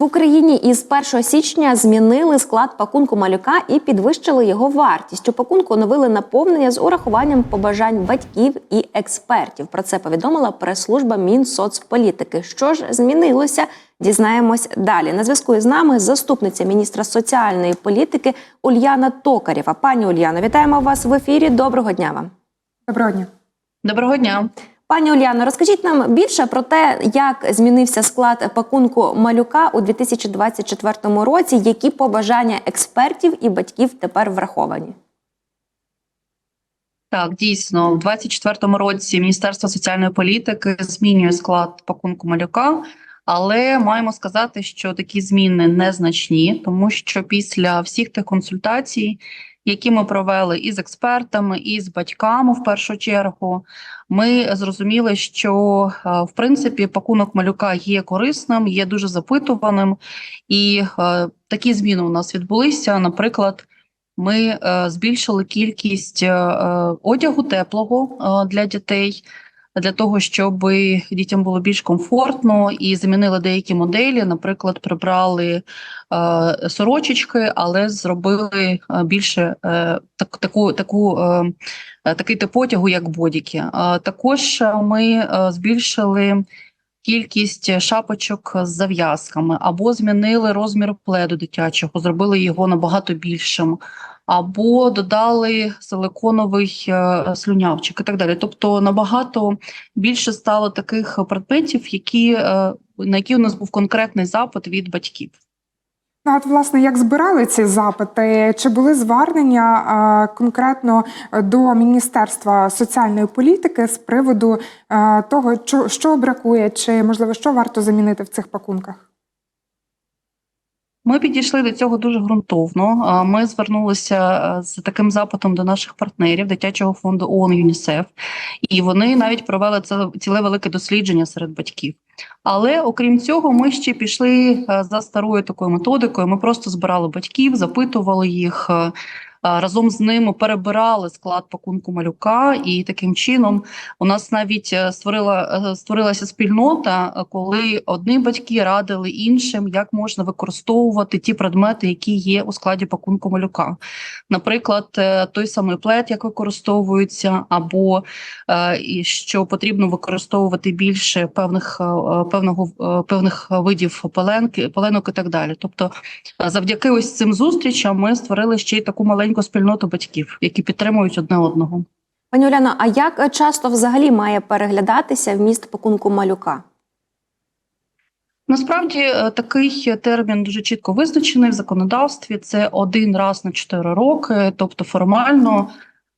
В Україні із 1 січня змінили склад пакунку малюка і підвищили його вартість. У пакунку оновили наповнення з урахуванням побажань батьків і експертів. Про це повідомила прес-служба Мінсоцполітики. Що ж змінилося? Дізнаємось далі. На зв'язку із нами заступниця міністра соціальної політики Ульяна Токарєва. Пані Ульяно, вітаємо вас в ефірі. Доброго дня вам. Доброго дня. Доброго дня. Пані Уляно, розкажіть нам більше про те, як змінився склад пакунку малюка у 2024 році, які побажання експертів і батьків тепер враховані. Так, дійсно, в 2024 році Міністерство соціальної політики змінює склад пакунку малюка, але маємо сказати, що такі зміни незначні, тому що після всіх тих консультацій, які ми провели і з експертами, і з батьками в першу чергу, ми зрозуміли, що е, в принципі пакунок малюка є корисним, є дуже запитуваним, і е, такі зміни у нас відбулися. Наприклад, ми е, збільшили кількість одягу теплого для дітей. Для того щоб дітям було більш комфортно і замінили деякі моделі, наприклад, прибрали е, сорочечки, але зробили е, більше е, так, таку, таку, е, е, такий тип одягу, як бодіки. Е, також ми збільшили кількість шапочок з зав'язками, або змінили розмір пледу дитячого, зробили його набагато більшим або додали силиконовий е, слюнявчик і так далі. Тобто набагато більше стало таких предметів, які, е, на які у нас був конкретний запит від батьків. Ну, от, власне, як збирали ці запити? Чи були звернення е, конкретно до Міністерства соціальної політики з приводу е, того, що, що бракує, чи можливо що варто замінити в цих пакунках? Ми підійшли до цього дуже ґрунтовно. Ми звернулися е, з таким запитом до наших партнерів дитячого фонду ООН ЮНІСЕФ, і вони навіть провели це ціле велике дослідження серед батьків. Але окрім цього, ми ще пішли е, за старою такою методикою. Ми просто збирали батьків, запитували їх. Разом з ними перебирали склад пакунку малюка, і таким чином у нас навіть е, створила е, створилася спільнота, е, коли одні батьки радили іншим, як можна використовувати ті предмети, які є у складі пакунку малюка. Наприклад, той самий плед, як використовується, або що потрібно використовувати більше певних певного певних видів пеленки, пеленок і так далі. Тобто, завдяки ось цим зустрічам ми створили ще й таку маленьку спільноту батьків, які підтримують одне одного. Пані Оляно, а як часто взагалі має переглядатися вміст пакунку малюка? Насправді е, такий термін дуже чітко визначений в законодавстві. Це один раз на 4 роки. Тобто, формально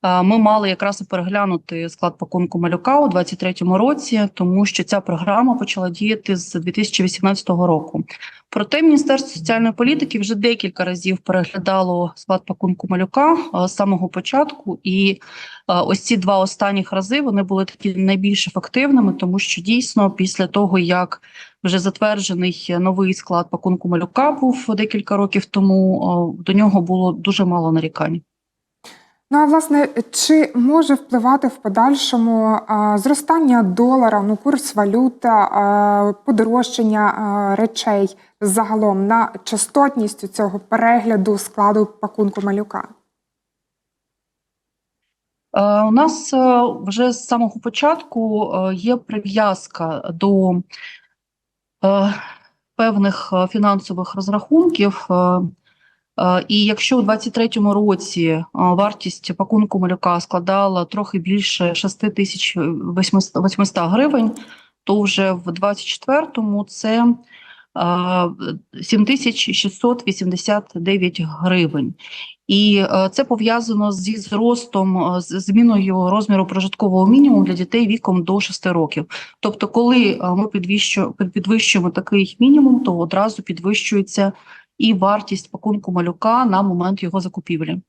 ми мали якраз і переглянути склад пакунку малюка у 2023 році, тому що ця програма почала діяти з 2018 року. Проте Міністерство соціальної політики вже декілька разів переглядало склад пакунку малюка з самого початку, і ось ці два останніх рази вони були такі найбільш ефективними, тому що дійсно після того як вже затверджений новий склад пакунку малюка був декілька років тому. До нього було дуже мало нарікань. Ну а власне, чи може впливати в подальшому зростання долара, ну курс валюта, а, подорожчання речей загалом на частотність цього перегляду складу пакунку малюка? Е, У нас е, вже з самого початку е, є прив'язка до певних фінансових розрахунків. Е, е, І якщо у 2023 році е, вартість пакунку малюка складала трохи більше 6800 гривень, то вже в 2024 це е, 7689 гривень. І е, це пов'язано зі зростом, е, з зміною розміру прожиткового мінімуму для дітей віком до 6 років. Тобто, коли е, ми підвищу- підвищуємо такий мінімум, то одразу підвищується і вартість пакунку малюка на момент його закупівлі.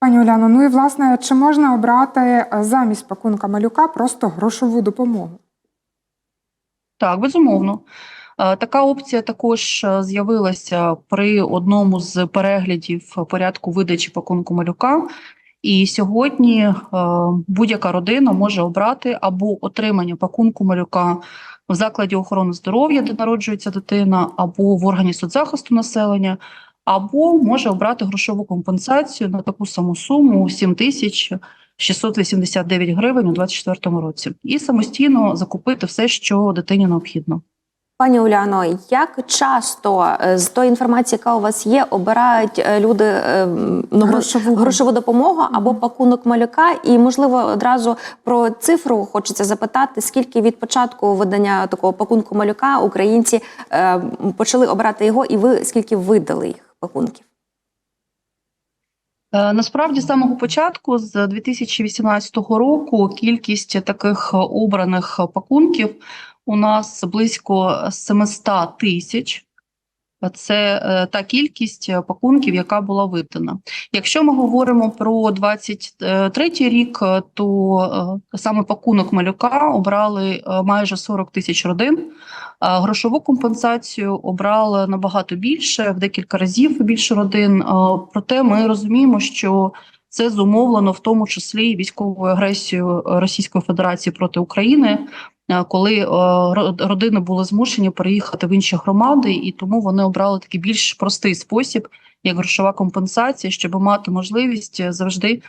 Пані Уляно, ну і власне, чи можна обрати е, замість пакунка малюка просто грошову допомогу? Так, безумовно. Е, Така опція також е, з'явилася при одному з переглядів порядку видачі пакунку малюка. І сьогодні будь-яка родина може обрати або отримання пакунку малюка в закладі охорони здоров'я, де народжується дитина, або в органі соцзахисту населення, або може обрати грошову компенсацію на таку саму суму 7 тисяч 689 гривень у 2024 році, і самостійно закупити все, що дитині необхідно. Пані Уляно, як часто е, з тої інформації, яка у вас є, обирають е, люди е, ну, Грошову. грошову допомогу або пакунок малюка? І можливо одразу про цифру хочеться запитати, скільки від початку видання такого пакунку малюка українці е, почали обирати його, і ви скільки видали їх пакунків? Насправді, з самого початку, з 2018 року, кількість таких обраних пакунків у нас близько 700 тисяч. Це е, та кількість пакунків, яка була видана. Якщо ми говоримо про 23 рік, е, то е, саме пакунок малюка обрали е, майже 40 тисяч родин. Грошову компенсацію обрали набагато більше, в декілька разів більше родин. Е, Проте ми розуміємо, що це зумовлено в тому числі військовою агресією Російської Федерації проти України, е, коли е, ро- родини були змушені переїхати в інші громади, і тому вони обрали такий більш простий спосіб, як грошова компенсація, щоб мати можливість завжди е,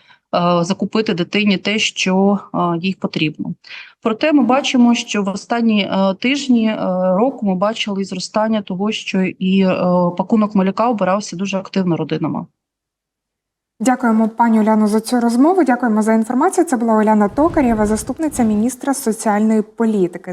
закупити дитині те, що е, їй потрібно. Проте ми бачимо, що в останні е, тижні е, року ми бачили зростання того, що і е, пакунок малюка обирався дуже активно родинами. Дякуємо, пані Уляно, за цю розмову. Дякуємо за інформацію. Це була Оляна Токарєва, заступниця міністра соціальної політики.